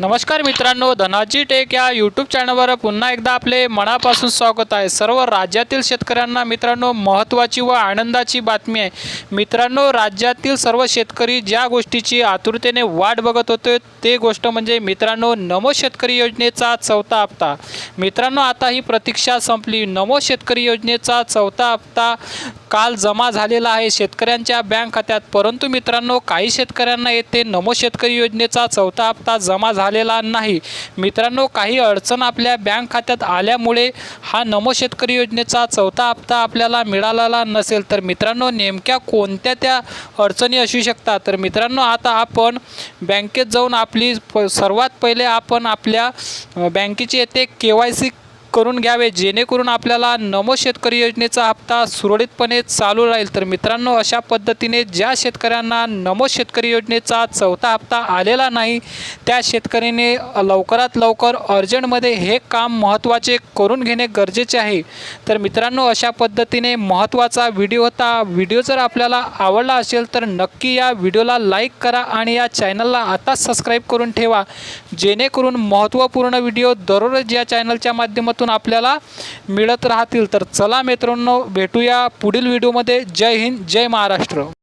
नमस्कार मित्रांनो धनाजी टेक या यूट्यूब चॅनलवर पुन्हा एकदा आपले मनापासून स्वागत आहे. सर्व राज्यातील शेतकऱ्यांना मित्रांनो महत्त्वाची व आनंदाची बातमी आहे. मित्रांनो राज्यातील सर्व शेतकरी ज्या गोष्टीची आतुरतेने वाट बघत होते ते गोष्ट म्हणजे मित्रांनो नमो शेतकरी योजनेचा चौथा हप्ता. मित्रांनो आता ही प्रतीक्षा संपली. नमो शेतकरी योजनेचा चौथा हप्ता काल जमा झालेला आहे शेतकऱ्यांच्या बँक खात्यात. परंतु मित्रांनो काही शेतकऱ्यांना येथे नमो शेतकरी योजनेचा चौथा हप्ता जमा झाला झालेला नाही. मित्रांनो काही अडचण आपल्या बँक खात्यात आल्यामुळे हा नमो शेतकरी योजनेचा चौथा हप्ता आपल्याला मिळालेला नसेल तर मित्रांनो नेमक्या कोणत्या त्या अडचणी असू शकतात? तर मित्रांनो आता आपण बँकेत जाऊन आपली प सर्वात पहिले आपण आपल्या बँकेची येथे के वाय सी करून घ्यावे. जेणेकरून आपल्याला नमो शेतकरी योजनेचा हप्ता सुरळीतपणे चालू राहील. तर मित्रांनो अशा पद्धतीने ज्या शेतकऱ्यांना नमो शेतकरी योजनेचा चौथा हप्ता आलेला नाही त्या शेतकऱ्याने लवकरात लवकर अर्जंटमध्ये हे काम महत्त्वाचे करून घेणे गरजेचे आहे. तर मित्रांनो अशा पद्धतीने महत्त्वाचा व्हिडिओ होता. व्हिडिओ जर आपल्याला आवडला असेल तर नक्की या व्हिडिओला लाईक करा आणि या चॅनलला आताच सबस्क्राईब करून ठेवा. जेणेकरून महत्त्वपूर्ण व्हिडिओ दररोज या चॅनलच्या माध्यमातून आपल्याला मिळत राहतील. तर चला मित्रांनो भेटूया पुढील व्हिडिओमध्ये. जय हिंद जय महाराष्ट्र.